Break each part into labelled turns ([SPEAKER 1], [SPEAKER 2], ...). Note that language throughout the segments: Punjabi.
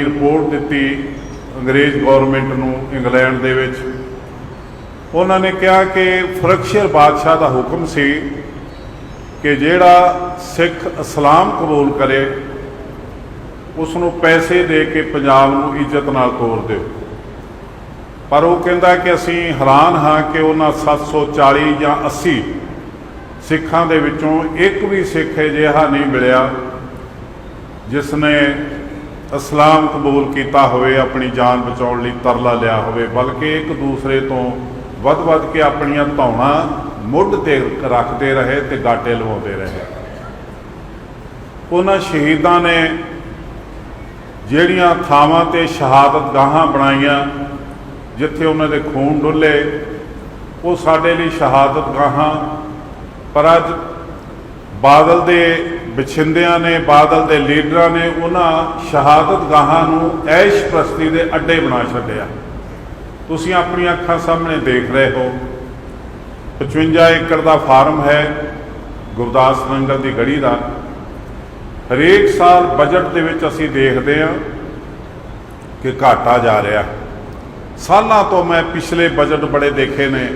[SPEAKER 1] ਅਸੀਂ ਰਿਪੋਰਟ ਦਿੱਤੀ ਅੰਗਰੇਜ਼ ਗਵਰਨਮੈਂਟ ਨੂੰ ਇੰਗਲੈਂਡ ਦੇ ਵਿੱਚ। ਉਹਨਾਂ ਨੇ ਕਿਹਾ ਕਿ ਫਰਕਸ਼ਰ ਬਾਦਸ਼ਾਹ ਦਾ ਹੁਕਮ ਸੀ ਕਿ ਜਿਹੜਾ ਸਿੱਖ ਇਸਲਾਮ ਕਬੂਲ ਕਰੇ ਉਸ ਨੂੰ ਪੈਸੇ ਦੇ ਕੇ ਪੰਜਾਬ ਨੂੰ ਇੱਜ਼ਤ ਨਾਲ ਤੋਰ ਦਿਓ। ਪਰ ਉਹ ਕਹਿੰਦਾ ਕਿ ਅਸੀਂ ਹੈਰਾਨ ਹਾਂ ਕਿ ਉਹਨਾਂ 740 ਜਾਂ 80 ਸਿੱਖਾਂ ਦੇ ਵਿੱਚੋਂ ਇੱਕ ਵੀ ਸਿੱਖ ਅਜਿਹਾ ਨਹੀਂ ਮਿਲਿਆ, ਜਿਸ ਨੇ ਇਸਲਾਮ ਕਬੂਲ ਕੀਤਾ ਹੋਵੇ, ਆਪਣੀ ਜਾਨ ਬਚਾਉਣ ਲਈ ਤਰਲਾ ਲਿਆ ਹੋਵੇ, ਬਲਕਿ ਇੱਕ ਦੂਸਰੇ ਤੋਂ ਵੱਧ-ਵੱਧ ਕੇ ਆਪਣੀਆਂ ਧੌਣਾ ਮੁੱਢ ਤੇ ਰੱਖਦੇ ਰਹੇ ਤੇ ਗਾਟੇ ਲਵਾਉਂਦੇ ਰਹੇ। ਉਹਨਾਂ ਸ਼ਹੀਦਾਂ ਨੇ ਜਿਹੜੀਆਂ ਥਾਵਾਂ ਤੇ ਸ਼ਹਾਦਤ ਗਾਹਾਂ ਬਣਾਈਆਂ, ਜਿੱਥੇ ਉਹਨਾਂ ਦੇ ਖੂਨ ਡੁੱਲੇ, ਉਹ ਸਾਡੇ ਲਈ ਸ਼ਹਾਦਤ ਗਾਹਾਂ। ਪਰ ਅੱਜ ਬਾਦਲ ਦੇ ਬਛਿੰਦਿਆਂ ਨੇ, ਬਾਦਲ ਦੇ ਲੀਡਰਾਂ ਨੇ ਉਹਨਾਂ ਸ਼ਹਾਦਤ ਗਾਹਾਂ ਨੂੰ ਐਸ਼ ਪ੍ਰਸਤੀ ਦੇ ਅੱਡੇ ਬਣਾ ਛੱਡਿਆ। ਤੁਸੀਂ ਆਪਣੀਆਂ ਅੱਖਾਂ ਸਾਹਮਣੇ ਦੇਖ ਰਹੇ ਹੋ। 55 ਏਕੜ ਦਾ ਫਾਰਮ ਹੈ ਗੁਰਦਾਸ ਨੰਗਲ ਦੀ ਗੜੀ ਦਾ। ਹਰੇਕ ਸਾਲ ਬਜਟ ਦੇ ਵਿੱਚ ਅਸੀਂ ਦੇਖਦੇ ਹਾਂ ਕਿ ਘਾਟਾ ਜਾ ਰਿਹਾ। ਸਾਲਾਂ ਤੋਂ ਮੈਂ ਪਿਛਲੇ ਬਜਟ ਬੜੇ ਦੇਖੇ ਨੇ।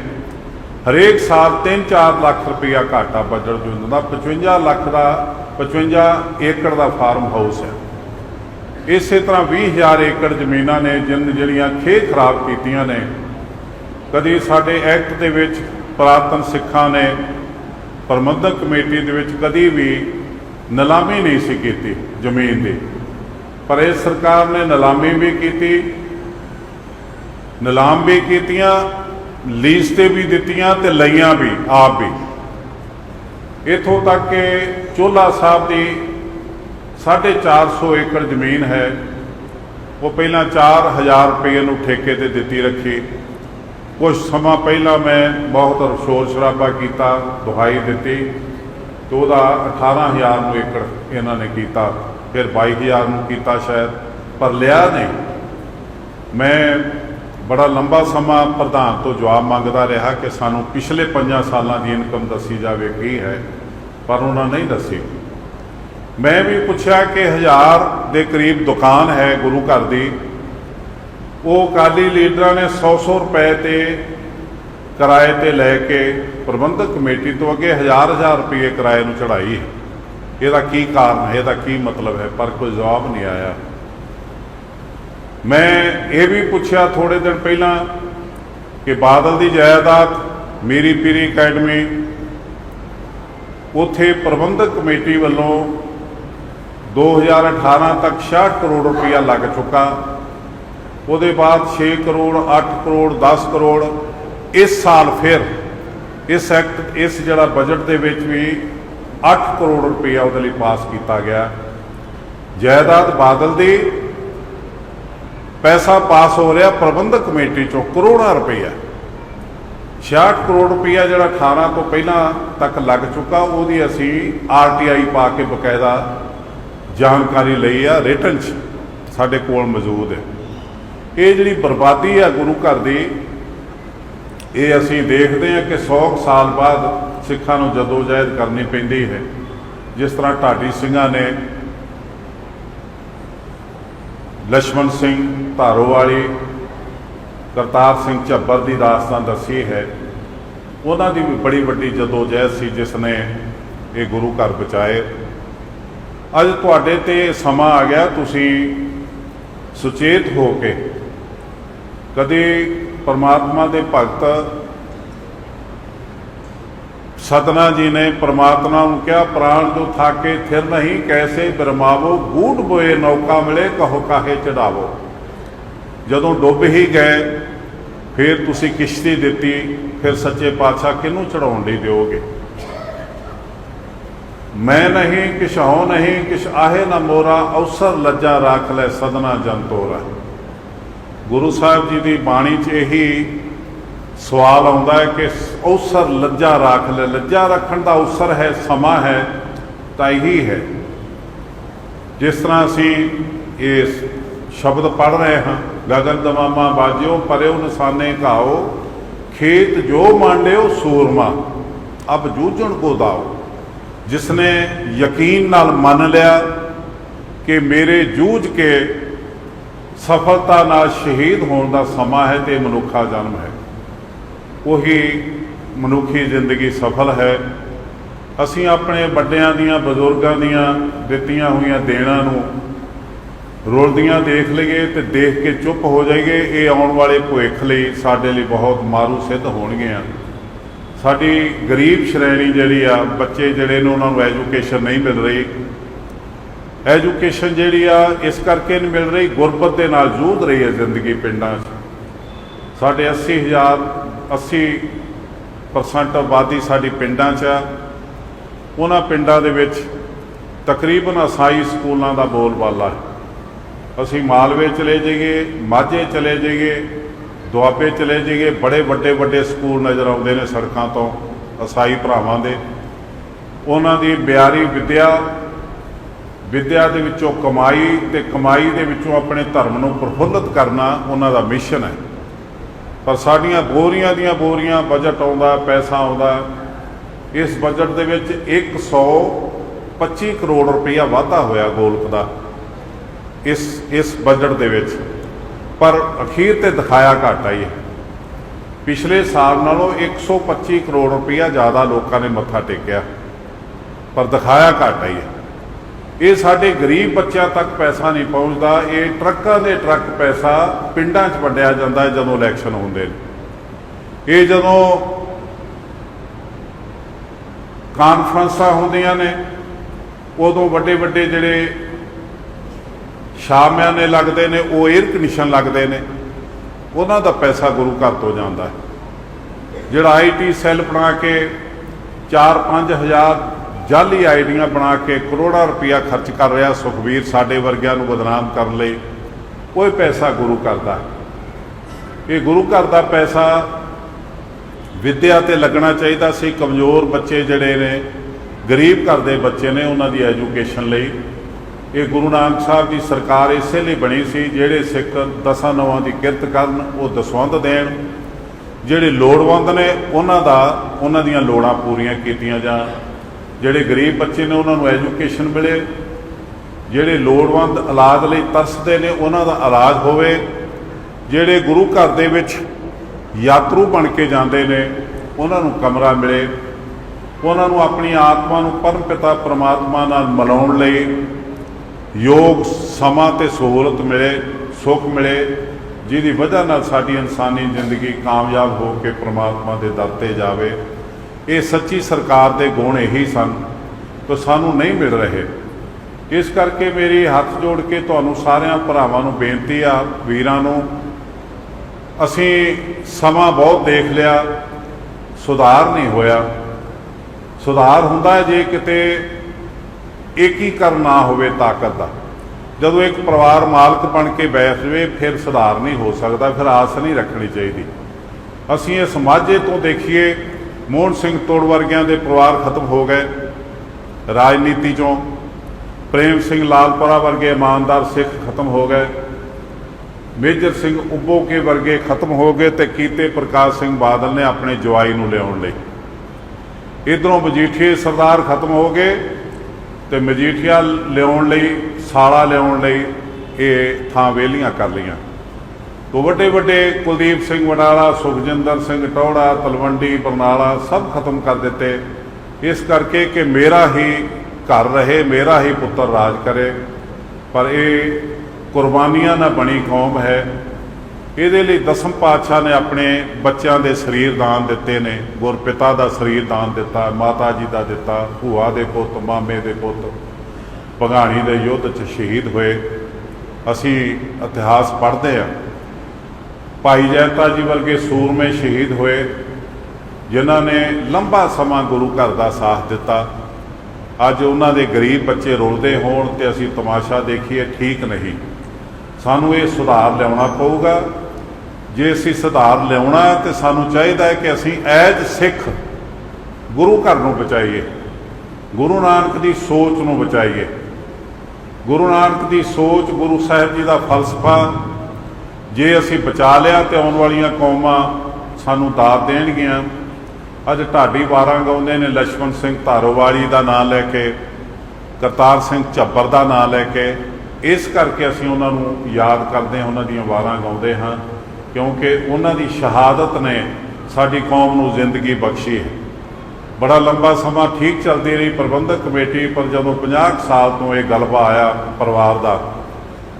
[SPEAKER 1] ਹਰੇਕ ਸਾਲ 3-4 ਲੱਖ ਰੁਪਇਆ ਘਾਟਾ ਬਜਟ ਜੋ ਹੁੰਦਾ 55 ਲੱਖ ਦਾ 55 ਏਕੜ ਦਾ ਫਾਰਮ ਹਾਊਸ ਹੈ। ਇਸੇ ਤਰ੍ਹਾਂ 20000 ਏਕੜ ਜ਼ਮੀਨਾਂ ਨੇ ਜਿਨ ਜਿਹੜੀਆਂ ਖੇ ਖਰਾਬ ਕੀਤੀਆਂ ਨੇ, ਕਦੀ ਸਾਡੇ ਐਕਟ ਦੇ ਵਿੱਚ ਪ੍ਰਾਤਨ ਸਿੱਖਾਂ ਨੇ ਪ੍ਰਬੰਧਕ ਕਮੇਟੀ ਦੇ ਵਿੱਚ ਕਦੀ ਵੀ ਨਿਲਾਮੀ ਨਹੀਂ ਸੀ ਕੀਤੀ ਜ਼ਮੀਨ ਦੀ। ਪਰ ਇਹ ਸਰਕਾਰ ਨੇ ਨਿਲਾਮੀ ਵੀ ਕੀਤੀ, ਨਿਲਾਮ ਵੀ ਕੀਤੀਆਂ, ਲੀਜ਼ ਤੇ ਵੀ ਦਿੱਤੀਆਂ ਤੇ ਲਈਆਂ ਵੀ, ਆਪ ਵੀ। ਇਥੋਂ ਤੱਕ ਕਿ ਚੋਲਾ ਸਾਹਿਬ ਦੀ 450 ਏਕੜ ਜ਼ਮੀਨ ਹੈ। ਉਹ ਪਹਿਲਾਂ 4000 ਰੁਪਏ ਨੂੰ ਠੇਕੇ ਤੇ ਦਿੱਤੀ ਰੱਖੀ। ਕੁਝ ਸਮਾਂ ਪਹਿਲਾਂ ਮੈਂ ਬਹੁਤ ਸ਼ੋਰ ਸ਼ਰਾਬਾ ਕੀਤਾ, ਦੁਹਾਈ ਦਿੱਤੀ ਤੇ ਉਹਦਾ 18000 ਨੂੰ ਏਕੜ ਇਹਨਾਂ ਨੇ ਕੀਤਾ। ਫਿਰ 22000 ਨੂੰ ਕੀਤਾ ਸ਼ਾਇਦ, ਪਰ ਲਿਆ ਨਹੀਂ। ਮੈਂ ਬੜਾ ਲੰਬਾ ਸਮਾਂ ਪ੍ਰਧਾਨ ਤੋਂ ਜਵਾਬ ਮੰਗਦਾ ਰਿਹਾ ਕਿ ਸਾਨੂੰ ਪਿਛਲੇ 5 ਸਾਲਾਂ ਦੀ ਇਨਕਮ ਦੱਸੀ ਜਾਵੇ ਕੀ ਹੈ, ਪਰ ਉਹਨਾਂ ਨਹੀਂ ਦੱਸੀ। ਮੈਂ ਵੀ ਪੁੱਛਿਆ ਕਿ ਹਜ਼ਾਰ ਦੇ ਕਰੀਬ ਦੁਕਾਨ ਹੈ ਗੁਰੂ ਘਰ ਦੀ। ਉਹ ਅਕਾਲੀ ਲੀਡਰਾਂ ਨੇ 100-100 ਰੁਪਏ ਤੇ ਕਿਰਾਏ ਤੇ ਲੈ ਕੇ ਪ੍ਰਬੰਧਕ ਕਮੇਟੀ ਤੋਂ ਅੱਗੇ ਹਜ਼ਾਰ ਹਜ਼ਾਰ ਰੁਪਏ ਕਿਰਾਏ ਨੂੰ ਚੜਾਈ ਇਹਦਾ ਕੀ ਕਾਰਨ ਹੈ, ਇਹਦਾ ਕੀ ਮਤਲਬ ਹੈ? ਪਰ ਕੋਈ ਜਵਾਬ ਨਹੀਂ ਆਇਆ। ਮੈਂ ਇਹ ਵੀ ਪੁੱਛਿਆ ਥੋੜੇ ਦਿਨ ਪਹਿਲਾਂ ਕਿ ਬਾਦਲ ਦੀ ਜਾਇਦਾਦ ਮੇਰੀ ਪੀਰੀ ਅਕੈਡਮੀ ਉਥੇ ਪ੍ਰਬੰਧਕ ਕਮੇਟੀ ਵੱਲੋਂ 2018 ਤੱਕ 66 ਕਰੋੜ ਰੁਪਇਆ ਲੱਗ ਚੁੱਕਾ। ਉਹਦੇ ਬਾਅਦ 6 ਕਰੋੜ 8 ਕਰੋੜ 10 ਕਰੋੜ ਇਸ ਸਾਲ ਫਿਰ ਇਸ ਐਕਟ, ਇਸ ਜਿਹੜਾ ਬਜਟ ਦੇ ਵਿੱਚ ਵੀ 8 ਕਰੋੜ ਰੁਪਇਆ ਉਹਦੇ ਲਈ ਪਾਸ ਕੀਤਾ ਗਿਆ। ਜਾਇਦਾਦ ਬਾਦਲ ਦੀ ਪੈਸਾ ਪਾਸ ਹੋ ਰਿਹਾ, ਪ੍ਰਬੰਧਕ ਕਮੇਟੀ ਚੋਂ ਕਰੋੜਾਂ ਰੁਪਈਆ। 66 ਕਰੋੜ ਰੁਪਈਆ ਜਿਹੜਾ 18 ਤੋਂ ਪਹਿਲਾਂ ਤੱਕ ਲੱਗ ਚੁੱਕਾ, ਉਹਦੀ ਅਸੀਂ ਆਰਟੀਆਈ ਪਾ ਕੇ ਬਕਾਇਦਾ ਜਾਣਕਾਰੀ ਲਈ ਆ ਰਿਟਨ ਚ ਸਾਡੇ ਕੋਲ ਮੌਜੂਦ ਹੈ। ਇਹ ਜਿਹੜੀ ਬਰਬਾਦੀ ਆ ਗੁਰੂ ਘਰ ਦੀ, ਇਹ ਅਸੀਂ ਦੇਖਦੇ ਹਾਂ ਕਿ 100 ਸਾਲ ਬਾਅਦ ਸਿੱਖਾਂ ਨੂੰ ਜਦੋਜਹਿਦ ਕਰਨੀ ਪੈਂਦੀ ਹੈ। ਜਿਸ ਤਰ੍ਹਾਂ ਢਾਡੀ ਸਿੰਘਾਂ ਨੇ ਲక్ష్మణ ਸਿੰਘ ਧਾਰੋ ਵਾਲੇ ਕਰਤਾਰ ਸਿੰਘ ਝੱਬਰ ਦੀ ਦਾਸਤਾਨ ਦੱਸੀ ਹੈ। ਉਹਨਾਂ ਦੀ ਵੀ ਬੜੀ ਵੱਡੀ ਜਦੋ ਜਦੋਜਹਿਦ ਸੀ ਜਿਸ ਨੇ ਇਹ ਗੁਰੂ ਘਰ ਬਚਾਏ। ਅੱਜ ਤੁਹਾਡੇ ਤੇ ਸਮਾਂ ਆ ਗਿਆ, ਤੁਸੀਂ ਸੁਚੇਤ ਹੋ ਕੇ ਕਦੇ ਪਰਮਾਤਮਾ ਦੇ ਭਗਤ ਸਤਨਾ ਜੀ ਨੇ ਪਰਮਾਤਮਾ ਨੂੰ ਕਿਹਾ, ਪ੍ਰਾਣ ਜੋ ਥਾਕੇ ਥਿਰ ਨਹੀਂ, ਕੈਸੇ ਬਰਮਾਵੋ ਗੂੜ ਬੋਏ ਨੌਕਾ ਮਿਲੇ, ਕਹੋ ਕਾਹੇ ਚੜਾਵੋ। ਜਦੋਂ ਡੁੱਬ ਹੀ ਗਏ, ਫਿਰ ਤੁਸੀਂ ਕਿਸ਼ਤੀ ਦਿੱਤੀ, ਫਿਰ ਸੱਚੇ ਪਾਤਸ਼ਾਹ ਕਿਹਨੂੰ ਚੜਾਉਣ ਲਈ ਦਿਓਗੇ? ਮੈਂ ਨਹੀਂ, ਕਿਛ ਹਉ ਨਹੀਂ, ਕਿਛ ਆਹੇ ਨਾ ਮੋਰਾ, ਅਵਸਰ ਲੱਜਾ ਰੱਖ ਲੈ ਸਦਨਾ ਜਨ ਤੋਰਾ ਗੁਰੂ ਸਾਹਿਬ ਜੀ ਦੀ ਬਾਣੀ 'ਚ ਇਹੀ ਸਵਾਲ ਆਉਂਦਾ ਹੈ ਕਿ ਅਵਸਰ ਲੱਜਾ ਰੱਖ ਲੈ, ਲੱਜਾ ਰੱਖਣ ਦਾ ਅਵਸਰ ਹੈ, ਸਮਾਂ ਹੈ, ਤਾਂ ਇਹੀ ਹੈ। ਜਿਸ ਤਰ੍ਹਾਂ ਅਸੀਂ ਇਸ ਸ਼ਬਦ ਪੜ੍ਹ ਰਹੇ ਹਾਂ, ਗਗਨ ਦਮਾਮਾ ਬਾਜਿਓ, ਪਰਿਓ ਨਿਸ਼ਾਨੇ ਘਾਓ, ਖੇਤ ਜੋ ਮਾਂਡਿਓ ਸੂਰਮਾ, ਅਬ ਜੂਝਣ ਕੋ ਦਾਓ। ਜਿਸ ਨੇ ਯਕੀਨ ਨਾਲ ਮੰਨ ਲਿਆ ਕਿ ਮੇਰੇ ਜੂਝ ਕੇ ਸਫਲਤਾ ਨਾਲ ਸ਼ਹੀਦ ਹੋਣ ਦਾ ਸਮਾਂ ਹੈ ਤੇ ਮਨੁੱਖਾ ਜਨਮ ਹੈ। ਉਹੀ ਮਨੁੱਖੀ ਜ਼ਿੰਦਗੀ ਸਫਲ ਹੈ। ਅਸੀਂ ਆਪਣੇ ਵੱਡਿਆਂ ਦੀਆਂ, ਬਜ਼ੁਰਗਾਂ ਦੀਆਂ ਦਿੱਤੀਆਂ ਹੋਈਆਂ ਦੇਣਾਂ ਨੂੰ ਰੁਲਦੀਆਂ ਦੇਖ ਲਈਏ ਤੇ ਦੇਖ ਕੇ ਚੁੱਪ ਹੋ ਜਾਈਏ। ਇਹ ਆਉਣ ਵਾਲੇ ਭਵਿੱਖ ਲਈ ਸਾਡੇ ਲਈ ਬਹੁਤ ਮਾਰੂ ਸਿੱਧ ਹੋਣਗੀਆਂ। ਸਾਡੀ ਗਰੀਬ ਸ਼੍ਰੇਣੀ ਜਿਹੜੀ ਆ, ਬੱਚੇ ਜਿਹੜੇ ਨੇ ਉਹਨਾਂ ਨੂੰ ਐਜੂਕੇਸ਼ਨ ਨਹੀਂ ਮਿਲ ਰਹੀ। ਐਜੂਕੇਸ਼ਨ ਜਿਹੜੀ ਆ, ਇਸ ਕਰਕੇ ਨਹੀਂ ਮਿਲ ਰਹੀ, ਗੁਰਬਤ ਦੇ ਨਾਲ ਜੂਝ ਰਹੀ ਹੈ ਜ਼ਿੰਦਗੀ ਪਿੰਡਾਂ 'ਚ। ਸਾਡੇ 80000 80% ਆਬਾਦੀ ਸਾਡੀ ਪਿੰਡਾਂ 'ਚ ਆ। ਉਹਨਾਂ ਪਿੰਡਾਂ ਦੇ ਵਿੱਚ ਤਕਰੀਬਨ ਅਸਾਈ ਸਕੂਲਾਂ ਦਾ ਬੋਲਬਾਲਾ ਹੈ। ਅਸੀਂ ਮਾਲਵੇ ਚਲੇ ਜਾਈਏ, ਮਾਝੇ ਚਲੇ ਜਾਈਏ, ਦੁਆਬੇ ਚਲੇ ਜਾਈਏ, ਬੜੇ ਵੱਡੇ ਵੱਡੇ ਸਕੂਲ ਨਜ਼ਰ ਆਉਂਦੇ ਨੇ ਸੜਕਾਂ ਤੋਂ ਅਸਾਈ ਭਰਾਵਾਂ ਦੇ। ਉਹਨਾਂ ਦੀ ਬਿਆਰੀ ਵਿਦਿਆ ਵਿਦਿਆ ਦੇ ਵਿੱਚੋਂ ਕਮਾਈ ਤੇ ਕਮਾਈ ਦੇ ਵਿੱਚੋਂ ਆਪਣੇ ਧਰਮ ਨੂੰ ਪ੍ਰਫੁੱਲਤ ਕਰਨਾ ਉਹਨਾਂ ਦਾ ਮਿਸ਼ਨ ਹੈ। ਪਰ ਸਾਡੀਆਂ ਬੋਰੀਆਂ ਦੀਆਂ ਬੋਰੀਆਂ ਬਜਟ ਆਉਂਦਾ, ਪੈਸਾ ਆਉਂਦਾ। ਇਸ ਬਜਟ ਦੇ ਵਿੱਚ 125 ਕਰੋੜ ਰੁਪਇਆ ਵਾਧਾ ਹੋਇਆ ਗੋਲਕ ਦਾ। ਇਸ ਇਸ ਬਜਟ ਦੇ ਵਿੱਚ। ਪਰ ਅਖੀਰ ਤੇ ਦਿਖਾਇਆ ਘਾਟਾ ਹੀ ਹੈ। ਪਿਛਲੇ ਸਾਲ ਨਾਲੋਂ 125 ਕਰੋੜ ਰੁਪਇਆ ਜ਼ਿਆਦਾ ਲੋਕਾਂ ਨੇ ਮੱਥਾ ਟੇਕਿਆ। ਪਰ ਦਿਖਾਇਆ ਘਾਟਾ ਹੀ ਹੈ। ਇਹ ਸਾਡੇ ਗਰੀਬ ਬੱਚਿਆਂ ਤੱਕ ਪੈਸਾ ਨਹੀਂ ਪਹੁੰਚਦਾ, ਇਹ ਟਰੱਕਾਂ ਦੇ ਟਰੱਕ ਪੈਸਾ ਪਿੰਡਾਂ 'ਚ ਵੰਡਿਆ ਜਾਂਦਾ ਹੈ ਜਦੋਂ ਇਲੈਕਸ਼ਨ ਹੁੰਦੇ ਨੇ। ਇਹ ਜਦੋਂ ਕਾਨਫਰੰਸਾਂ ਹੁੰਦੀਆਂ ਨੇ, ਉਦੋਂ ਵੱਡੇ ਵੱਡੇ ਜਿਹੜੇ ਸ਼ਾਮਿਆਂ ਨੇ ਲੱਗਦੇ ਨੇ, ਉਹ 에ਅਰ ਕੰਡੀਸ਼ਨ ਲੱਗਦੇ ਨੇ, ਉਹਨਾਂ ਦਾ ਪੈਸਾ ਗੁਰੂ ਘਰ ਤੋਂ ਜਾਂਦਾ ਹੈ। ਜਿਹੜਾ ਆਈਟੀ ਸੈੱਲ ਬਣਾ ਕੇ 4-5 ਹਜ਼ਾਰ ਜਾਲੀ ਆਈਡੀਆਂ ਬਣਾ ਕੇ ਕਰੋੜਾਂ ਰੁਪਇਆ ਖਰਚ ਕਰ ਰਿਹਾ ਸੁਖਵੀਰ ਸਾਡੇ ਵਰਗਿਆਂ ਨੂੰ ਬਦਨਾਮ ਕਰਨ ਲਈ। ਉਹ ਪੈਸਾ ਗੁਰੂ ਘਰ ਦਾ। ਇਹ ਗੁਰੂ ਘਰ ਦਾ ਪੈਸਾ ਵਿੱਦਿਆ ਤੇ ਲੱਗਣਾ ਚਾਹੀਦਾ ਸੀ। ਕਮਜ਼ੋਰ ਬੱਚੇ ਜਿਹੜੇ ਨੇ, ਗਰੀਬ ਘਰ ਦੇ ਬੱਚੇ ਨੇ ਉਹਨਾਂ ਦੀ ਐਜੂਕੇਸ਼ਨ ਲਈ। ਇਹ ਗੁਰੂ ਨਾਨਕ ਸਾਹਿਬ ਦੀ ਸਰਕਾਰ ਇਸੇ ਲਈ ਬਣੀ ਸੀ, ਜਿਹੜੇ ਸਿੱਖ ਦਸਾਂ ਨਵਾਂ ਦੀ ਕਿਰਤ ਕਰਨ, ਉਹ ਦਸਵੰਧ ਦੇਣ। ਜਿਹੜੇ ਲੋੜਵੰਦ ਨੇ, ਉਹਨਾਂ ਦਾ, ਉਹਨਾਂ ਦੀਆਂ ਲੋੜਾਂ ਪੂਰੀਆਂ ਕੀਤੀਆਂ ਜਾਣ। ਜਿਹੜੇ ਗਰੀਬ ਬੱਚੇ ਨੇ ਉਹਨਾਂ ਨੂੰ ਐਜੂਕੇਸ਼ਨ ਮਿਲੇ, ਜਿਹੜੇ ਲੋੜਵੰਦ ਇਲਾਜ ਲਈ ਤਰਸਦੇ ਨੇ, ਉਹਨਾਂ ਦਾ ਇਲਾਜ ਹੋਵੇ, ਜਿਹੜੇ ਗੁਰੂ ਘਰ ਦੇ ਵਿੱਚ ਯਾਤਰੂ ਬਣ ਕੇ ਜਾਂਦੇ ਨੇ, ਉਹਨਾਂ ਨੂੰ ਕਮਰਾ ਮਿਲੇ, ਉਹਨਾਂ ਨੂੰ ਆਪਣੀ ਆਤਮਾ ਨੂੰ ਪਰਮ ਪਿਤਾ ਪ੍ਰਮਾਤਮਾ ਨਾਲ ਮਿਲਾਉਣ ਲਈ ਯੋਗ ਸਮਾਂ ਤੇ ਸਹੂਲਤ ਮਿਲੇ, ਸੁੱਖ ਮਿਲੇ, ਜਿਹਦੀ ਵਜ੍ਹਾ ਨਾਲ ਸਾਡੀ ਇਨਸਾਨੀ ਜ਼ਿੰਦਗੀ ਕਾਮਯਾਬ ਹੋ ਕੇ ਪ੍ਰਮਾਤਮਾ ਦੇ ਦਰ ਤੇ ਜਾਵੇ। ਇਹ ਸੱਚੀ ਸਰਕਾਰ ਦੇ ਗੁਣ ਇਹੀ ਸਨ, ਤਾਂ ਸਾਨੂੰ ਨਹੀਂ ਮਿਲ ਰਹੇ। ਇਸ ਕਰਕੇ ਮੇਰੀ ਹੱਥ ਜੋੜ ਕੇ ਤੁਹਾਨੂੰ ਸਾਰਿਆਂ ਭਰਾਵਾਂ ਨੂੰ ਬੇਨਤੀ ਆ, ਵੀਰਾਂ ਨੂੰ, ਅਸੀਂ ਸਮਾਂ ਬਹੁਤ ਦੇਖ ਲਿਆ, ਸੁਧਾਰ ਨਹੀਂ ਹੋਇਆ। ਸੁਧਾਰ ਹੁੰਦਾ ਜੇ ਕਿਤੇ ਏਕੀਕਰਨ ਨਾ ਹੋਵੇ ਤਾਕਤ ਦਾ। ਜਦੋਂ ਇੱਕ ਪਰਿਵਾਰ ਮਾਲਕ ਬਣ ਕੇ ਬੈਠ ਜਵੇ, ਫਿਰ ਸੁਧਾਰ ਨਹੀਂ ਹੋ ਸਕਦਾ, ਫਿਰ ਆਸ ਨਹੀਂ ਰੱਖਣੀ ਚਾਹੀਦੀ। ਅਸੀਂ ਇਹ ਸਮਾਜੇ ਤੋਂ ਦੇਖੀਏ ਮੋਹਨ ਸਿੰਘ ਤੋੜ ਵਰਗਿਆਂ ਦੇ ਪਰਿਵਾਰ ਖਤਮ ਹੋ ਗਏ। ਰਾਜਨੀਤੀ ਚੋਂ ਪ੍ਰੇਮ ਸਿੰਘ ਲਾਲਪੁਰਾ ਵਰਗੇ ਇਮਾਨਦਾਰ ਸਿੱਖ ਖਤਮ ਹੋ ਗਏ। ਮੇਜਰ ਸਿੰਘ ਉਬੋਕੇ ਵਰਗੇ ਖਤਮ ਹੋ ਗਏ ਤੇ ਕੀਤੇ ਪ੍ਰਕਾਸ਼ ਸਿੰਘ ਬਾਦਲ ਨੇ ਆਪਣੇ ਜਵਾਈ ਨੂੰ ਲਿਆਉਣ ਲਈ। ਇਧਰੋਂ ਮਜੀਠੀਏ ਸਰਦਾਰ ਖਤਮ ਹੋ ਗਏ ਤੇ ਮਜੀਠੀਆ ਲਿਆਉਣ ਲਈ, ਸਾਲਾ ਲਿਆਉਣ ਲਈ ਇਹ ਥਾਂ ਵੇਲੀਆਂ ਕਰ ਲਈਆਂ। ਤੋ ਵੱਡੇ ਵੱਡੇ ਕੁਲਦੀਪ ਸਿੰਘ ਵਡਾਲਾ, ਸੁਖਜਿੰਦਰ ਸਿੰਘ ਟੌੜਾ ਤਲਵੰਡੀ, ਬਰਨਾਲਾ ਸਭ ਖਤਮ ਕਰ ਦਿੱਤੇ। ਇਸ ਕਰਕੇ ਕਿ ਮੇਰਾ ਹੀ ਘਰ ਰਹੇ, ਮੇਰਾ ਹੀ ਪੁੱਤਰ ਰਾਜ ਕਰੇ। ਪਰ ਇਹ ਕੁਰਬਾਨੀਆਂ ਨਾਲ ਬਣੀ ਕੌਮ ਹੈ। ਇਹਦੇ ਲਈ ਦਸਮ ਪਾਤਸ਼ਾਹ ਨੇ ਆਪਣੇ ਬੱਚਿਆਂ ਦੇ ਸਰੀਰ ਦਾਨ ਦਿੱਤੇ ਨੇ। ਗੁਰਪਿਤਾ ਦਾ ਸਰੀਰ ਦਾਨ ਦਿੱਤਾ, ਮਾਤਾ ਜੀ ਦਾ ਦਿੱਤਾ, ਭੂਆ ਦੇ ਪੁੱਤ, ਮਾਮੇ ਦੇ ਪੁੱਤ, ਭਗਾਣੀ ਦੇ ਯੁੱਧ 'ਚ ਸ਼ਹੀਦ ਹੋਏ। ਅਸੀਂ ਇਤਿਹਾਸ ਪੜ੍ਹਦੇ ਆ ਭਾਈ ਜੈਤਾ ਜੀ ਵਰਗੇ ਸੂਰਮੇ ਸ਼ਹੀਦ ਹੋਏ, ਜਿਨ੍ਹਾਂ ਨੇ ਲੰਬਾ ਸਮਾਂ ਗੁਰੂ ਘਰ ਦਾ ਸਾਥ ਦਿੱਤਾ। ਅੱਜ ਉਹਨਾਂ ਦੇ ਗਰੀਬ ਬੱਚੇ ਰੁਲਦੇ ਹੋਣ ਤੇ ਅਸੀਂ ਤਮਾਸ਼ਾ ਦੇਖੀਏ, ਠੀਕ ਨਹੀਂ। ਸਾਨੂੰ ਇਹ ਸੁਧਾਰ ਲਿਆਉਣਾ ਪਊਗਾ। ਜੇ ਅਸੀਂ ਸੁਧਾਰ ਲਿਆਉਣਾ ਹੈ ਤੇ ਸਾਨੂੰ ਚਾਹੀਦਾ ਹੈ ਕਿ ਅਸੀਂ ਐਜ ਸਿੱਖ ਗੁਰੂ ਘਰ ਨੂੰ ਬਚਾਈਏ। ਗੁਰੂ ਨਾਨਕ ਦੀ ਸੋਚ ਨੂੰ ਬਚਾਈਏ। ਗੁਰੂ ਨਾਨਕ ਦੀ ਸੋਚ ਗੁਰੂ ਸਾਹਿਬ ਜੀ ਦਾ ਫਲਸਫਾ ਜੇ ਅਸੀਂ ਬਚਾ ਲਿਆ ਤੇ ਆਉਣ ਵਾਲੀਆਂ ਕੌਮਾਂ ਸਾਨੂੰ ਦਾਤ ਦੇਣਗੀਆਂ। ਅੱਜ ਢਾਡੀ ਵਾਰਾਂ ਗਾਉਂਦੇ ਨੇ ਲక్ష్మణ ਸਿੰਘ ਧਾਰੋਵਾਲੀ ਦਾ ਨਾਮ ਲੈ ਕੇ, ਕਰਤਾਰ ਸਿੰਘ ਝੱਬਰ ਦਾ ਨਾਮ ਲੈ ਕੇ। ਇਸ ਕਰਕੇ ਅਸੀਂ ਉਹਨਾਂ ਨੂੰ ਯਾਦ ਕਰਦੇ ਹਾਂ, ਉਹਨਾਂ ਦੀਆਂ ਵਾਰਾਂ ਗਾਉਂਦੇ ਹਾਂ, ਕਿਉਂਕਿ ਉਹਨਾਂ ਦੀ ਸ਼ਹਾਦਤ ਨੇ ਸਾਡੀ ਕੌਮ ਨੂੰ ਜ਼ਿੰਦਗੀ ਬਖਸ਼ੀ ਹੈ। ਬੜਾ ਲੰਬਾ ਸਮਾਂ ਠੀਕ ਚੱਲਦੀ ਰਹੀ, ਪ੍ਰਬੰਧਕ ਕਮੇਟੀ ਪਰ ਜਦੋਂ 50 ਸਾਲ ਤੋਂ ਇਹ ਗਲਬਾ ਆਇਆ ਪਰਿਵਾਰ ਦਾ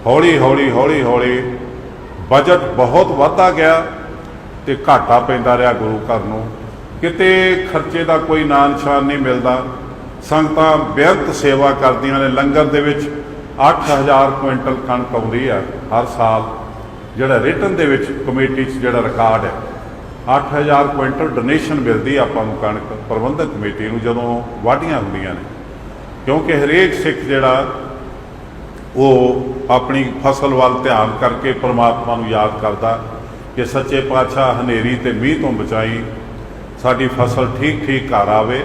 [SPEAKER 1] ਹੌਲੀ ਹੌਲੀ ਹੌਲੀ ਹੌਲੀ ਬਜਟ ਬਹੁਤ ਵੱਧਦਾ ਗਿਆ ਤੇ ਘਾਟਾ ਪੈਂਦਾ ਰਿਹਾ ਗੁਰੂ ਘਰ ਨੂੰ। ਕਿਤੇ ਖਰਚੇ ਦਾ ਕੋਈ ਨਾਂ ਨਿਸ਼ਾਨ ਨਹੀਂ ਮਿਲਦਾ। ਸੰਗਤਾਂ ਬੇਅੰਤ ਸੇਵਾ ਕਰਦੀਆਂ ਨੇ। ਲੰਗਰ ਦੇ ਵਿੱਚ 8000 ਕੁਇੰਟਲ ਕਣਕ ਆਉਂਦੀ ਆ ਹਰ ਸਾਲ। ਜਿਹੜਾ ਰਿਟਨ ਦੇ ਵਿੱਚ ਕਮੇਟੀ 'ਚ ਜਿਹੜਾ ਰਿਕਾਰਡ ਹੈ 8000 ਕੁਇੰਟਲ ਡੋਨੇਸ਼ਨ ਮਿਲਦੀ ਆਪਾਂ ਨੂੰ ਕਣਕ। ਪ੍ਰਬੰਧਕ ਕਮੇਟੀ ਨੂੰ ਜਦੋਂ ਵਾਢੀਆਂ ਹੁੰਦੀਆਂ ਨੇ। ਕਿਉਂਕਿ ਹਰੇਕ ਸਿੱਖ ਜਿਹੜਾ, ਉਹ ਆਪਣੀ ਫਸਲ ਵੱਲ ਧਿਆਨ ਕਰਕੇ ਪ੍ਰਮਾਤਮਾ ਨੂੰ ਯਾਦ ਕਰਦਾ ਕਿ ਸੱਚੇ ਪਾਤਸ਼ਾਹ ਹਨੇਰੀ ਤੇ ਮੀਂਹ ਤੋਂ ਬਚਾਈ ਸਾਡੀ ਫਸਲ ਠੀਕ ਠੀਕ ਘਰ ਆਵੇ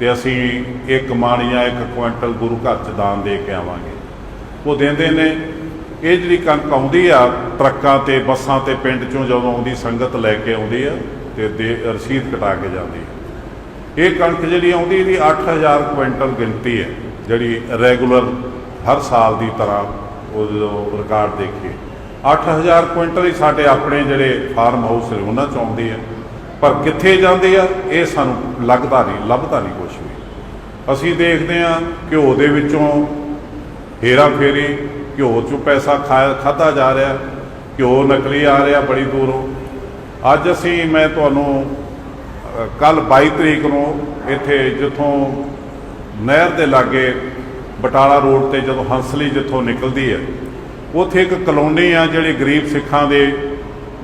[SPEAKER 1] ਤੇ ਅਸੀਂ ਇੱਕ ਮਣ ਜਾਂ ਇੱਕ ਕੁਇੰਟਲ ਗੁਰੂ ਘਰ ਚ ਦਾਨ ਦੇ ਕੇ ਆਵਾਂਗੇ। ਉਹ ਦਿੰਦੇ ਨੇ, ਇਹ ਜਿਹੜੀ ਕਣਕ ਆਉਂਦੀ ਆ, ਟਰੱਕਾਂ ਤੇ, ਬੱਸਾਂ ਤੇ, ਪਿੰਡ ਚੋਂ ਜਦੋਂ ਆਉਂਦੀ ਸੰਗਤ ਲੈ ਕੇ ਆਉਂਦੀ ਆ ਤੇ ਦੇ ਰਸੀਦ ਕਟਾ ਕੇ ਜਾਂਦੀ ਇਹ ਕਣਕ ਜਿਹੜੀ ਆਉਂਦੀ, ਇਹਦੀ 8000 ਕੁਇੰਟਲ ਗਿਣਤੀ ਹੈ, ਜਿਹੜੀ ਰੈਗੂਲਰ ਹਰ ਸਾਲ ਦੀ ਤਰ੍ਹਾਂ ਉਹ ਰਿਕਾਰਡ ਦੇਖੀਏ। 8000 ਕੁਇੰਟਲ ਹੀ ਸਾਡੇ ਆਪਣੇ ਜਿਹੜੇ ਫਾਰਮ ਹਾਊਸ ਨੇ, ਉਹਨਾਂ ਚ ਆਉਂਦੀ ਹੈ ਪਰ ਕਿੱਥੇ ਜਾਂਦੇ ਆ, ਇਹ ਸਾਨੂੰ ਲੱਗਦਾ ਨਹੀਂ, ਲੱਭਦਾ ਨਹੀਂ ਕੁਝ ਵੀ। ਅਸੀਂ ਦੇਖਦੇ ਆ ਘਿਓ ਦੇ ਵਿੱਚੋਂ ਹੇਰਾ ਫੇਰੀ, ਘਿਓ ਚੋਂ ਪੈਸਾ ਖਾਇਆ ਖਾਦਾ ਜਾ ਰਿਹਾ। ਘਿਓ ਨਕਲੀ ਆ ਰਿਹਾ ਬੜੀ ਦੂਰੋਂ। ਅੱਜ ਅਸੀਂ, ਮੈਂ ਤੁਹਾਨੂੰ ਕੱਲ 22 ਤਰੀਕ ਨੂੰ ਇੱਥੇ ਜਿੱਥੋਂ ਨਹਿਰ ਦੇ ਲਾਗੇ ਬਟਾਲਾ ਰੋਡ ਤੇ ਜਦੋਂ ਹੰਸਲੀ ਜਿੱਥੋਂ ਨਿਕਲਦੀ ਹੈ, ਉੱਥੇ ਇੱਕ ਕਲੋਨੀ ਆ ਜਿਹੜੀ ਗਰੀਬ ਸਿੱਖਾਂ ਦੇ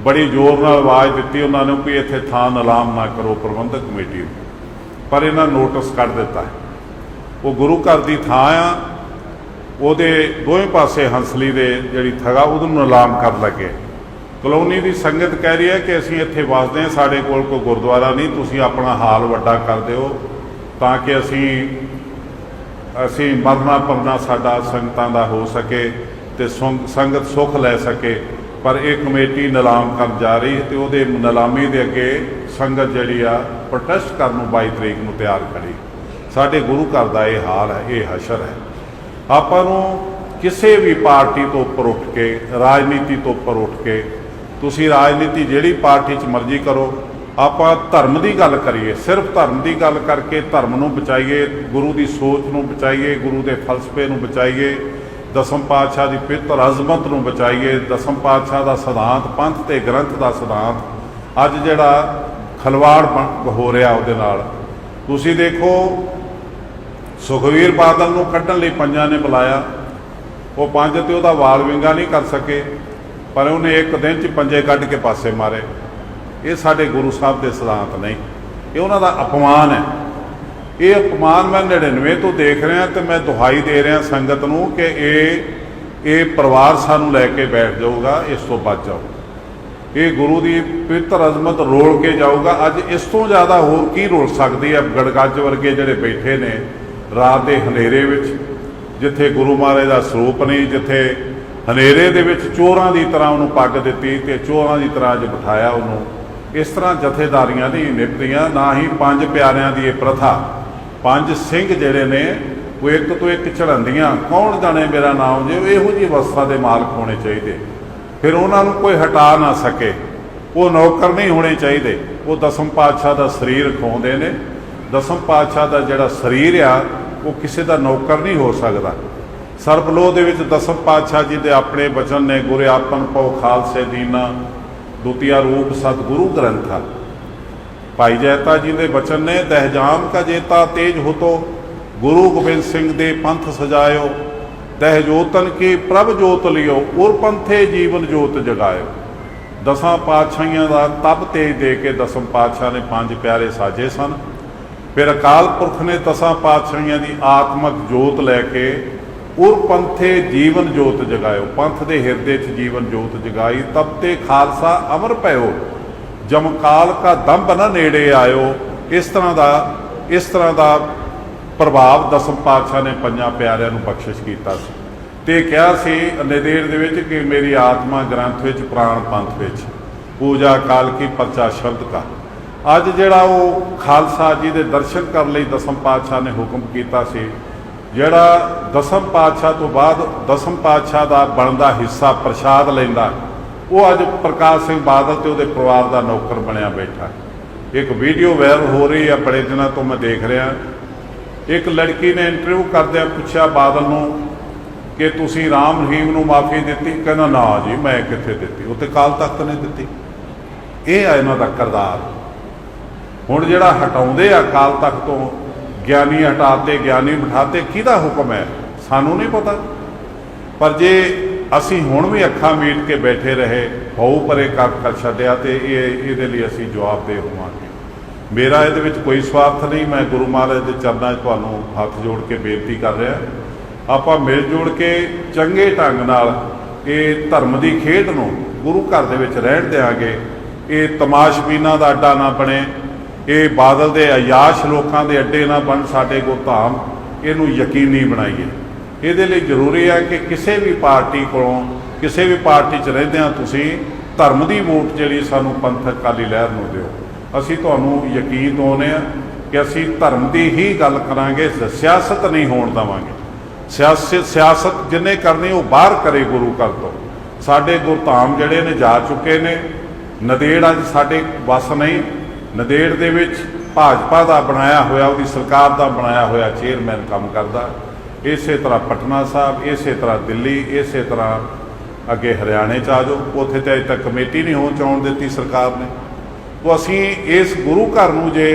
[SPEAKER 1] ਬੜੀ ਜ਼ੋਰ ਨਾਲ ਆਵਾਜ਼ ਦਿੱਤੀ ਉਹਨਾਂ ਨੇ ਵੀ ਇੱਥੇ ਥਾਂ ਨਿਲਾਮ ਨਾ ਕਰੋ, ਪ੍ਰਬੰਧਕ ਕਮੇਟੀ ਨੂੰ। ਪਰ ਇਹਨਾਂ ਨੋਟਿਸ ਕੱਢ ਦਿੱਤਾ ਉਹ ਗੁਰੂ ਘਰ ਦੀ ਥਾਂ ਆ, ਉਹਦੇ ਦੋਵੇਂ ਪਾਸੇ ਹੰਸਲੀ ਦੇ ਜਿਹੜੀ ਥਗਾ, ਉਹਨੂੰ ਨਿਲਾਮ ਕਰ ਲੱਗੇ। ਕਲੋਨੀ ਦੀ ਸੰਗਤ ਕਹਿ ਰਹੀ ਹੈ ਕਿ ਅਸੀਂ ਇੱਥੇ ਵਸਦੇ ਹਾਂ, ਸਾਡੇ ਕੋਲ ਕੋਈ ਗੁਰਦੁਆਰਾ ਨਹੀਂ, ਤੁਸੀਂ ਆਪਣਾ ਹਾਲ ਵੱਡਾ ਕਰ ਦਿਓ, ਤਾਂ ਕਿ ਅਸੀਂ ਅਸੀਂ ਮਰਨਾ ਪਰਨਾ ਸਾਡਾ ਸੰਗਤਾਂ ਦਾ ਹੋ ਸਕੇ ਤੇ ਸੰਗ- ਸੰਗਤ ਸੁੱਖ ਲੈ ਸਕੇ, ਪਰ ਇਹ ਕਮੇਟੀ ਨਿਲਾਮ ਕਰਨ ਜਾ ਰਹੀ ਹੈ ਤੇ ਉਹਦੇ ਨਿਲਾਮੀ ਦੇ ਅੱਗੇ ਸੰਗਤ ਜਿਹੜੀ ਆ ਪ੍ਰੋਟੈਸਟ ਕਰਨ ਨੂੰ 22 ਤਰੀਕ ਨੂੰ ਤਿਆਰ ਖੜੀ। ਸਾਡੇ ਗੁਰੂ ਘਰ ਦਾ ਇਹ ਹਾਲ ਹੈ, ਇਹ ਹਸ਼ਰ ਹੈ। ਆਪਾਂ ਨੂੰ ਕਿਸੇ ਵੀ ਪਾਰਟੀ ਤੋਂ ਉੱਪਰ ਉੱਠ ਕੇ, ਰਾਜਨੀਤੀ ਤੋਂ ਉੱਪਰ ਉੱਠ ਕੇ, ਤੁਸੀਂ ਰਾਜਨੀਤੀ ਜਿਹੜੀ ਪਾਰਟੀ 'ਚ ਮਰਜ਼ੀ ਕਰੋ ਆਪਾਂ ਧਰਮ ਦੀ ਗੱਲ ਕਰੀਏ, ਸਿਰਫ ਧਰਮ ਦੀ ਗੱਲ ਕਰਕੇ ਧਰਮ ਨੂੰ ਬਚਾਈਏ, ਗੁਰੂ ਦੀ ਸੋਚ ਨੂੰ ਬਚਾਈਏ, ਗੁਰੂ ਦੇ ਫਲਸਫੇ ਨੂੰ ਬਚਾਈਏ, ਦਸਮ ਪਾਤਸ਼ਾਹ ਦੀ ਪਿੱਤਰ ਅਜ਼ਮਤ ਨੂੰ ਬਚਾਈਏ, ਦਸਮ ਪਾਤਸ਼ਾਹ ਦਾ ਸਿਧਾਂਤ, ਪੰਥ ਤੇ ਗ੍ਰੰਥ ਦਾ ਸਿਧਾਂਤ, ਅੱਜ ਜਿਹੜਾ ਖਲਵਾੜ ਬਣ- ਹੋ ਰਿਹਾ ਉਹਦੇ ਨਾਲ। ਤੁਸੀਂ ਦੇਖੋ, ਸੁਖਵੀਰ ਬਾਦਲ ਨੂੰ ਕੱਢਣ ਲਈ ਪੰਜਾਂ ਨੇ ਬੁਲਾਇਆ। ਉਹ ਪੰਜ ਤੇ ਉਹਦਾ ਵਾਲ ਵਿੰਗਾ ਨਹੀਂ ਕਰ ਸਕੇ, ਪਰ ਉਹਨੇ ਇੱਕ ਦਿਨ ਚ ਪੰਜੇ ਕੱਢ ਕੇ ਪਾਸੇ ਮਾਰੇ। ਇਹ ਸਾਡੇ ਗੁਰੂ ਸਾਹਿਬ ਦੇ ਸਿਧਾਂਤ ਨਹੀਂ। ਇਹ ਉਹਨਾਂ ਦਾ ਅਪਮਾਨ ਹੈ। ਇਹ ਅਪਮਾਨ ਮੈਂ 99 ਤੋਂ ਦੇਖ ਰਿਹਾ ਤੇ ਮੈਂ ਦੁਹਾਈ ਦੇ ਰਿਹਾ ਸੰਗਤ ਨੂੰ ਕਿ ਇਹ ਇਹ ਪਰਿਵਾਰ ਸਾਨੂੰ ਲੈ ਕੇ ਬੈਠ ਜਾਊਗਾ, ਇਸ ਤੋਂ ਬਚ ਜਾਓ। ਇਹ ਗੁਰੂ ਦੀ ਪਵਿੱਤਰ ਅਜ਼ਮਤ ਰੋਲ ਕੇ ਜਾਊਗਾ। ਅੱਜ ਇਸ ਤੋਂ ਜ਼ਿਆਦਾ ਹੋਰ ਕੀ ਰੋਲ ਸਕਦੀ ਹੈ? ਗੜਗੱਜ ਵਰਗੇ ਜਿਹੜੇ ਬੈਠੇ ਨੇ ਰਾਤ ਦੇ ਹਨੇਰੇ ਵਿੱਚ, ਜਿੱਥੇ ਗੁਰੂ ਮਹਾਰਾਜ ਦਾ ਸਰੂਪ ਨਹੀਂ, ਜਿੱਥੇ ਹਨੇਰੇ ਦੇ ਵਿੱਚ ਚੋਰਾਂ ਦੀ ਤਰ੍ਹਾਂ ਉਹਨੂੰ ਪੱਗ ਦਿੱਤੀ ਤੇ ਚੋਰਾਂ ਦੀ ਤਰ੍ਹਾਂ ਅੱਜ ਬਿਠਾਇਆ ਉਹਨੂੰ। ਇਸ ਤਰ੍ਹਾਂ ਜਥੇਦਾਰੀਆਂ ਦੀ ਨਿਭਦੀਆਂ ਨਾ ਹੀ ਪੰਜ ਪਿਆਰਿਆਂ ਦੀ ਇਹ ਪ੍ਰਥਾ। ਪੰਜ ਸਿੰਘ ਜਿਹੜੇ ਨੇ, ਉਹ ਇੱਕ ਤੋਂ ਇੱਕ ਚੜ੍ਹੰਦੀਆਂ ਕੌਣ ਜਾਣੇ ਮੇਰਾ ਨਾਮ ਜੇ ਇਹੋ ਜਿਹੀ ਅਵਸਥਾ ਦੇ ਮਾਲਕ ਹੋਣੇ ਚਾਹੀਦੇ। ਫਿਰ ਉਹਨਾਂ ਨੂੰ ਕੋਈ ਹਟਾ ਨਾ ਸਕੇ। ਉਹ ਨੌਕਰ ਨਹੀਂ ਹੋਣੇ ਚਾਹੀਦੇ। ਉਹ ਦਸਮ ਪਾਤਸ਼ਾਹ ਦਾ ਸਰੀਰ ਖਵਾਉਂਦੇ ਨੇ। ਦਸਮ ਪਾਤਸ਼ਾਹ ਦਾ ਜਿਹੜਾ ਸਰੀਰ ਆ, ਉਹ ਕਿਸੇ ਦਾ ਨੌਕਰ ਨਹੀਂ ਹੋ ਸਕਦਾ। ਸਰਬਲੋਹ ਦੇ ਵਿੱਚ ਦਸਮ ਪਾਤਸ਼ਾਹ ਜੀ ਦੇ ਆਪਣੇ ਬਚਨ ਨੇ, ਗੁਰੇ ਆਪਨ ਪਉ ਖਾਲਸੇ ਦੀਨਾ। ਦੁਤੀਆ ਰੂਪ ਸਤਿਗੁਰੂ ਗ੍ਰੰਥ ਗ੍ਰੰਥਾ ਭਾਈ ਜੈਤਾ ਜੀ ਦੇ ਬਚਨ ਨੇ ਦਹਿਜਾਮ ਕਾ ਜੇਤਾ ਤੇਜ ਹੋਤੋ, ਗੁਰੂ ਗੋਬਿੰਦ ਸਿੰਘ ਦੇ ਪੰਥ ਸਜਾਇਓ ਦਹਿ ਜੋਤਨ ਕੀ ਪ੍ਰਭ ਜੋਤ ਲਿਓ, ਉਰ ਪੰਥੇ ਜੀਵਨ ਜੋਤ ਜਗਾਇਓ। ਦਸਾਂ ਪਾਤਸ਼ਾਹੀਆਂ ਦਾ ਤਪ ਤੇਜ ਦੇ ਕੇ ਦਸਮ ਪਾਤਸ਼ਾਹ ਨੇ ਪੰਜ ਪਿਆਰੇ ਸਾਜੇ ਸਨ। ਫਿਰ ਅਕਾਲ ਪੁਰਖ ਨੇ ਦਸਾਂ ਪਾਤਸ਼ਾਹੀਆਂ ਦੀ ਆਤਮਕ ਜੋਤ ਲੈ ਕੇ ਉਰ ਪੰਥੇ ਜੀਵਨ ਜੋਤ ਜਗਾਇਓ। ਪੰਥ ਦੇ ਹਿਰਦੇ 'ਚ ਜੀਵਨ ਜੋਤ ਜਗਾਈ। ਤਬ ਤੇ ਖਾਲਸਾ ਅਮਰ ਭਇਓ ਜਮਕਾਲ ਕਾ ਦੰਭ ਨਾ ਨੇੜੇ ਆਇਓ। ਇਸ ਤਰ੍ਹਾਂ ਦਾ, ਇਸ ਤਰ੍ਹਾਂ ਦਾ ਪ੍ਰਭਾਵ ਦਸਮ ਪਾਤਸ਼ਾਹ ਨੇ ਪੰਜਾਂ ਪਿਆਰਿਆਂ ਨੂੰ ਬਖਸ਼ਿਸ਼ ਕੀਤਾ ਸੀ। ਤੇ ਕਿਹਾ ਸੀ ਨਿਦੇੜ ਦੇ ਵਿੱਚ ਕਿ ਮੇਰੀ ਆਤਮਾ ਗ੍ਰੰਥ ਵਿੱਚ, ਪ੍ਰਾਣ ਪੰਥ ਵਿੱਚ, ਪੂਜਾ ਕਾਲ ਕੀ ਪਰਚਾ ਸ਼ਬਦ ਕਾ। ਅੱਜ ਜਿਹੜਾ ਉਹ ਖਾਲਸਾ ਜੀ ਦੇ ਦਰਸ਼ਨ ਕਰਨ ਲਈ ਦਸਮ ਪਾਤਸ਼ਾਹ ਨੇ ਹੁਕਮ ਕੀਤਾ ਸੀ ਜਿਹੜਾ ਦਸਮ ਪਾਤਸ਼ਾਹ ਤੋਂ ਬਾਅਦ ਦਸਮ ਪਾਤਸ਼ਾਹ ਦਾ ਬਣਦਾ ਹਿੱਸਾ ਪ੍ਰਸ਼ਾਦ ਲੈਂਦਾ, ਉਹ ਅੱਜ ਪ੍ਰਕਾਸ਼ ਸਿੰਘ ਬਾਦਲ ਤੇ ਉਹਦੇ ਪਰਿਵਾਰ ਦਾ ਨੌਕਰ ਬਣਿਆ ਬੈਠਾ। ਇੱਕ ਵੀਡੀਓ ਵਾਇਰਲ ਹੋ ਰਹੀ ਹੈ ਬੜੇ ਦਿਨਾਂ ਤੋਂ ਮੈਂ ਦੇਖ ਰਿਹਾ। ਇੱਕ ਲੜਕੀ ਨੇ ਇੰਟਰਵਿਊ ਕਰਦਿਆਂ ਪੁੱਛਿਆ ਬਾਦਲ ਨੂੰ ਕਿ ਤੁਸੀਂ ਰਾਮ ਰਹੀਮ ਨੂੰ ਮਾਫੀ ਦਿੱਤੀ? ਕਹਿੰਦਾ, ਨਾ ਜੀ, ਮੈਂ ਕਿੱਥੇ ਦਿੱਤੀ? ਉਹ ਤੇ ਕਾਲ ਤਖਤ ਨੇ ਦਿੱਤੀ। ਇਹ ਆ ਇਹਨਾਂ ਦਾ ਕਰਦਾਰ। ਹੁਣ ਜਿਹੜਾ ਹਟਾਉਂਦੇ ਆ ਕਾਲ ਤਖਤ ਤੋਂ ਗਿਆਨੀ ਹਟਾਤੇ, ਗਿਆਨੀ ਬਿਠਾਤੇ, ਕਿਹਦਾ ਹੁਕਮ ਹੈ? ਸਾਨੂੰ ਨਹੀਂ ਪਤਾ। ਪਰ ਜੇ ਅਸੀਂ ਹੁਣ ਵੀ ਅੱਖਾਂ ਮੀਟ ਕੇ ਬੈਠੇ ਰਹੇ, ਹੋਊ ਪਰੇ ਕਰ ਕਰ ਛੱਡਿਆ ਤੇ ਇਹ ਇਹਦੇ ਲਈ ਅਸੀਂ ਜਵਾਬਦੇਹ ਹੋਵਾਂਗੇ। ਮੇਰਾ ਇਹਦੇ ਵਿੱਚ ਕੋਈ ਸਵਾਰਥ ਨਹੀਂ, ਮੈਂ ਗੁਰੂ ਮਹਾਰਾਜ ਦੇ ਚਰਨਾਂ 'ਚ ਤੁਹਾਨੂੰ ਹੱਥ ਜੋੜ ਕੇ ਬੇਨਤੀ ਕਰ ਰਿਹਾ। ਆਪਾਂ ਮਿਲ ਜੁਲ ਕੇ ਚੰਗੇ ਢੰਗ ਨਾਲ ਇਹ ਧਰਮ ਦੀ ਖੇਡ ਨੂੰ ਗੁਰੂ ਘਰ ਦੇ ਵਿੱਚ ਰਹਿਣ ਦਿਆਂਗੇ। ਇਹ ਤਮਾਸ਼ਬੀਨਾਂ ਦਾ ਅੱਡਾ ਨਾ ਬਣੇ ਇਹ ਬਾਦਲ ਦੇ ਆਯਾਸ਼ ਲੋਕਾਂ ਦੇ ਅੱਡੇ ਨਾ ਬਣ ਸਾਡੇ ਗੁਰਧਾਮ ਇਹਨੂੰ ਯਕੀਨੀ ਬਣਾਈਏ। ਇਹਦੇ ਲਈ ਜ਼ਰੂਰੀ ਹੈ ਕਿ ਕਿਸੇ ਵੀ ਪਾਰਟੀ ਕੋਲੋਂ, ਕਿਸੇ ਵੀ ਪਾਰਟੀ 'ਚ ਰਹਿੰਦਿਆਂ ਤੁਸੀਂ, ਧਰਮ ਦੀ ਵੋਟ ਜਿਹੜੀ ਸਾਨੂੰ ਪੰਥਕ ਅਕਾਲੀ ਲਹਿਰ ਨੂੰ ਦਿਓ। ਅਸੀਂ ਤੁਹਾਨੂੰ ਯਕੀਨ ਦਿਵਾਉਂਦੇ ਆ ਕਿ ਅਸੀਂ ਧਰਮ ਦੀ ਹੀ ਗੱਲ ਕਰਾਂਗੇ ਸਿਆਸਤ ਨਹੀਂ ਹੋਣ ਦੇਵਾਂਗੇ। ਸਿਆਸਤ ਸਿਆਸਤ ਜਿੰਨੇ ਕਰਨੀ ਉਹ ਬਾਹਰ ਕਰੇ ਗੁਰੂ ਘਰ ਤੋਂ। ਸਾਡੇ ਗੁਰਧਾਮ ਜਿਹੜੇ ਨੇ ਜਾ ਚੁੱਕੇ ਨੇ। ਨਦੇੜ ਅੱਜ ਸਾਡੇ ਵਸ ਨਹੀਂ। ਨਦੇੜ ਦੇ ਵਿੱਚ ਭਾਜਪਾ ਦਾ ਬਣਾਇਆ ਹੋਇਆ, ਉਹਦੀ ਸਰਕਾਰ ਦਾ ਬਣਾਇਆ ਹੋਇਆ ਚੇਅਰਮੈਨ ਕੰਮ ਕਰਦਾ। ਇਸੇ ਤਰ੍ਹਾਂ ਪਟਨਾ ਸਾਹਿਬ, ਇਸੇ ਤਰ੍ਹਾਂ ਦਿੱਲੀ, ਇਸੇ ਤਰ੍ਹਾਂ ਅੱਗੇ ਹਰਿਆਣੇ ਚ ਆ ਜਾਓ। ਉੱਥੇ ਤੇ ਅਜੇ ਤੱਕ ਕਮੇਟੀ ਨਹੀਂ ਹੋ ਚਾਉਣ ਦਿੱਤੀ ਸਰਕਾਰ ਨੇ। ਤੋ ਅਸੀਂ ਇਸ ਗੁਰੂ ਘਰ ਨੂੰ ਜੇ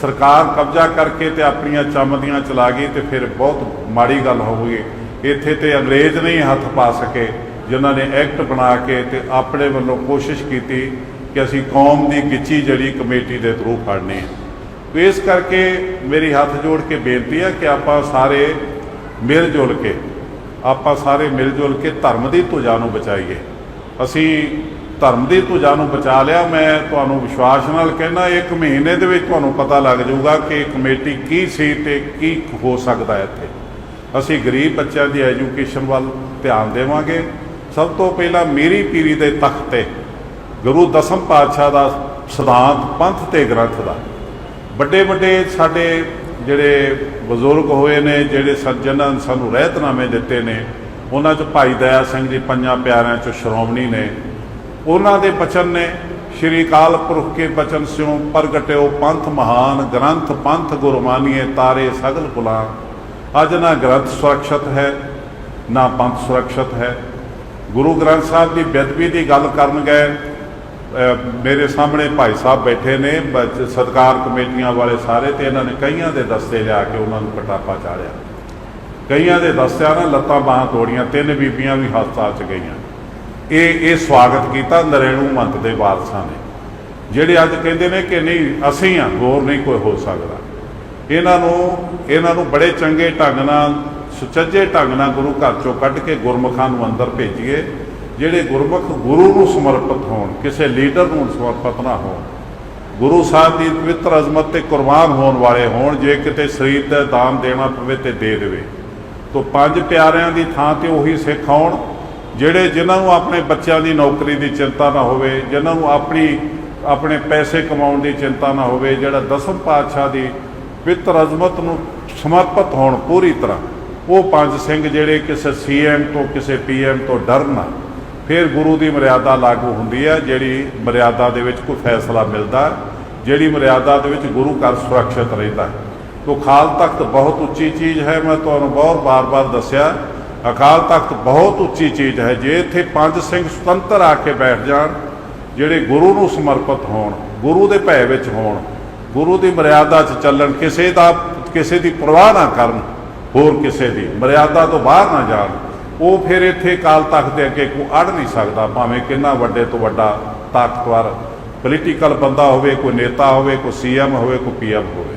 [SPEAKER 1] ਸਰਕਾਰ ਕਬਜ਼ਾ ਕਰਕੇ ਤੇ ਆਪਣੀਆਂ ਚਮਦੀਆਂ ਚਲਾ ਗਈ ਤੇ ਫਿਰ ਬਹੁਤ ਮਾੜੀ ਗੱਲ ਹੋਊਗੀ। ਇੱਥੇ ਤੇ ਅੰਗਰੇਜ਼ ਨਹੀਂ ਹੱਥ ਪਾ ਸਕੇ, ਜਿਨ੍ਹਾਂ ਨੇ ਐਕਟ ਬਣਾ ਕੇ ਤੇ ਆਪਣੇ ਵੱਲੋਂ ਕੋਸ਼ਿਸ਼ ਕੀਤੀ ਕਿ ਅਸੀਂ ਕੌਮ ਦੀ ਗਿੱਚੀ ਜਿਹੜੀ ਕਮੇਟੀ ਦੇ ਥਰੂ ਫੜਨੀ ਹੈ। ਇਸ ਕਰਕੇ ਮੇਰੀ ਹੱਥ ਜੋੜ ਕੇ ਬੇਨਤੀ ਹੈ ਕਿ ਆਪਾਂ ਸਾਰੇ ਮਿਲ ਜੁਲ ਕੇ, ਆਪਾਂ ਸਾਰੇ ਮਿਲ ਜੁਲ ਕੇ ਧਰਮ ਦੀ ਧੁਜਾ ਨੂੰ ਬਚਾਈਏ। ਅਸੀਂ ਧਰਮ ਦੀ ਧੁਜਾ ਨੂੰ ਬਚਾ ਲਿਆ, ਮੈਂ ਤੁਹਾਨੂੰ ਵਿਸ਼ਵਾਸ ਨਾਲ ਕਹਿੰਦਾ, ਇੱਕ ਮਹੀਨੇ ਦੇ ਵਿੱਚ ਤੁਹਾਨੂੰ ਪਤਾ ਲੱਗ ਜਾਊਗਾ ਕਿ ਕਮੇਟੀ ਕੀ ਸੀ ਤੇ ਕੀ ਹੋ ਸਕਦਾ ਹੈ ਇੱਥੇ। ਅਸੀਂ ਗਰੀਬ ਬੱਚਿਆਂ ਦੀ ਐਜੂਕੇਸ਼ਨ ਵੱਲ ਧਿਆਨ ਦੇਵਾਂਗੇ। ਸਭ ਤੋਂ ਪਹਿਲਾਂ ਮੇਰੀ ਪੀਰੀ ਦੇ ਤਖਤ ਤੇ ਗੁਰੂ ਦਸਮ ਪਾਤਸ਼ਾਹ ਦਾ ਸਿਧਾਂਤ ਪੰਥ ਤੇ ਗ੍ਰੰਥ ਦਾ। ਵੱਡੇ ਵੱਡੇ ਸਾਡੇ ਜਿਹੜੇ ਬਜ਼ੁਰਗ ਹੋਏ ਨੇ, ਜਿਹੜੇ ਸੱਜਣਾਂ ਨੇ ਸਾਨੂੰ ਰਹਿਤਨਾਮੇ ਦਿੱਤੇ ਨੇ, ਉਹਨਾਂ 'ਚ ਭਾਈ ਦਇਆ ਸਿੰਘ ਜੀ ਪੰਜਾਂ ਪਿਆਰਿਆਂ 'ਚੋਂ ਸ਼੍ਰੋਮਣੀ ਨੇ। ਉਹਨਾਂ ਦੇ ਬਚਨ ਨੇ, ਸ਼੍ਰੀ ਕਾਲ ਪੁਰਖ ਕੇ ਬਚਨ ਸਿਉ ਪ੍ਰਗਟਿਓ ਪੰਥ ਮਹਾਨ, ਗ੍ਰੰਥ ਪੰਥ ਗੁਰਮਾਨੀਏ ਤਾਰੇ ਸਗਲ ਗੁਲਾਮ ਅੱਜ ਨਾ ਗ੍ਰੰਥ ਸੁਰੱਖਿਅਤ ਹੈ, ਨਾ ਪੰਥ ਸੁਰੱਖਿਅਤ ਹੈ। ਗੁਰੂ ਗ੍ਰੰਥ ਸਾਹਿਬ ਦੀ ਬੇਅਦਬੀ ਦੀ ਗੱਲ ਕਰਨ ਗਏ ਮੇਰੇ ਸਾਹਮਣੇ ਭਾਈ ਸਾਹਿਬ ਬੈਠੇ ਨੇ ਬ- ਸਤਕਾਰ ਕਮੇਟੀਆਂ ਵਾਲੇ ਸਾਰੇ ਤੇ ਇਹਨਾਂ ਨੇ ਕਈਆਂ ਦੇ ਦਸਤੇ ਲਿਆ ਕੇ ਉਹਨਾਂ ਨੂੰ ਕਟਾਪਾ ਚਾੜਿਆ। ਕਈਆਂ ਦੇ ਦਸਤਿਆਂ ਨਾਲ ਲੱਤਾਂ ਬਾਹਾਂ ਤੋੜੀਆਂ, ਤਿੰਨ ਬੀਬੀਆਂ ਵੀ ਹਸਪਤਾਲ ਚ ਗਈਆਂ। ਇਹ ਇਹ ਸਵਾਗਤ ਕੀਤਾ ਨਰੇਣੂ ਮੰਤ ਦੇ ਵਾਰਸਾਂ ਨੇ। ਜਿਹੜੇ ਅੱਜ ਕਹਿੰਦੇ ਨੇ ਕਿ ਨਹੀਂ, ਅਸੀਂ ਆ ਹੋਰ ਨਹੀਂ ਕੋਈ ਹੋ ਸਕਦਾ। ਇਹਨਾਂ ਨੂੰ ਇਹਨਾਂ ਨੂੰ ਬੜੇ ਚੰਗੇ ਢੰਗ ਨਾਲ, ਸੁਚੱਜੇ ਢੰਗ ਨਾਲ ਗੁਰੂ ਘਰ ਚੋਂ ਕੱਢ ਕੇ ਗੁਰਮੁਖਾਂ ਨੂੰ ਅੰਦਰ ਭੇਜੀਏ। ਜਿਹੜੇ ਗੁਰਮੁਖ ਗੁਰੂ ਨੂੰ ਸਮਰਪਿਤ ਹੋਣ, ਕਿਸੇ ਲੀਡਰ ਨੂੰ ਸਮਰਪਿਤ ਨਾ ਹੋਣ, ਗੁਰੂ ਸਾਹਿਬ ਦੀ ਪਵਿੱਤਰ ਅਜ਼ਮਤ ਤੇ ਕੁਰਬਾਨ ਹੋਣ ਵਾਲੇ ਹੋਣ, ਜੇ ਕਿਤੇ ਸਰੀਰ ਦਾ ਦਾਨ ਦੇਣਾ ਪਵੇ ਤੇ ਦੇ ਦੇਵੇ। ਤੋਂ ਪੰਜ ਪਿਆਰਿਆਂ ਦੀ ਥਾਂ ਤੇ ਉਹੀ ਸਿੱਖ ਆਉਣ, ਜਿਹੜੇ ਜਿਨ੍ਹਾਂ ਨੂੰ ਆਪਣੇ ਬੱਚਿਆਂ ਦੀ ਨੌਕਰੀ ਦੀ ਚਿੰਤਾ ਨਾ ਹੋਵੇ, ਜਿਨ੍ਹਾਂ ਨੂੰ ਆਪਣੀ, ਆਪਣੇ ਪੈਸੇ ਕਮਾਉਣ ਦੀ ਚਿੰਤਾ ਨਾ ਹੋਵੇ, ਜਿਹੜਾ ਦਸਮ ਪਾਤਸ਼ਾਹ ਦੀ ਪਵਿੱਤਰ ਅਜ਼ਮਤ ਨੂੰ ਸਮਰਪਿਤ ਹੋਣ ਪੂਰੀ ਤਰ੍ਹਾਂ, ਉਹ ਪੰਜ ਸਿੰਘ ਜਿਹੜੇ ਕਿਸੇ ਸੀਐਮ ਤੋਂ, ਕਿਸੇ ਪੀਐਮ ਤੋਂ ਡਰਨ ਨਾ। ਫਿਰ ਗੁਰੂ ਦੀ ਮਰਿਆਦਾ ਲਾਗੂ ਹੁੰਦੀ ਹੈ, ਜਿਹੜੀ ਮਰਿਆਦਾ ਦੇ ਵਿੱਚ ਕੋਈ ਫੈਸਲਾ ਮਿਲਦਾ ਜਿਹੜੀ ਮਰਿਆਦਾ ਦੇ ਵਿੱਚ ਗੁਰੂ ਘਰ ਸੁਰੱਖਿਅਤ ਰਹਿੰਦਾ ਤੋ ਅਕਾਲ ਤਖਤ ਬਹੁਤ ਉੱਚੀ ਚੀਜ਼ ਹੈ, ਮੈਂ ਤੁਹਾਨੂੰ ਬਹੁਤ ਬਾਰ-ਬਾਰ ਦੱਸਿਆ, ਅਕਾਲ ਤਖਤ ਬਹੁਤ ਉੱਚੀ ਚੀਜ਼ ਹੈ, ਜੇ ਇੱਥੇ ਪੰਜ ਸਿੰਘ ਸੁਤੰਤਰ ਆ ਕੇ ਬੈਠ ਜਾਣ, ਜਿਹੜੇ ਗੁਰੂ ਨੂੰ ਸਮਰਪਿਤ ਹੋਣ, ਗੁਰੂ ਦੇ ਭੈ ਵਿੱਚ ਹੋਣ, ਗੁਰੂ ਦੀ ਮਰਿਆਦਾ 'ਚ ਚੱਲਣ, ਕਿਸੇ ਦਾ, ਕਿਸੇ ਦੀ ਪਰਵਾਹ ਨਾ ਕਰਨ, ਹੋਰ ਕਿਸੇ ਦੀ ਮਰਿਆਦਾ ਤੋਂ ਬਾਹਰ ਨਾ ਜਾਣ ਉਹ ਫਿਰ ਇੱਥੇ ਕਾਲ ਤਖਤ ਦੇ ਅੱਗੇ ਕੋਈ ਅੜ ਨਹੀਂ ਸਕਦਾ, ਭਾਵੇਂ ਕਿੰਨਾ ਵੱਡੇ ਤੋਂ ਵੱਡਾ ਤਾਕਤਵਰ ਪੋਲੀਟੀਕਲ ਬੰਦਾ ਹੋਵੇ, ਕੋਈ ਨੇਤਾ ਹੋਵੇ, ਕੋਈ ਸੀਐਮ ਹੋਵੇ, ਕੋਈ ਪੀਐਮ ਹੋਵੇ।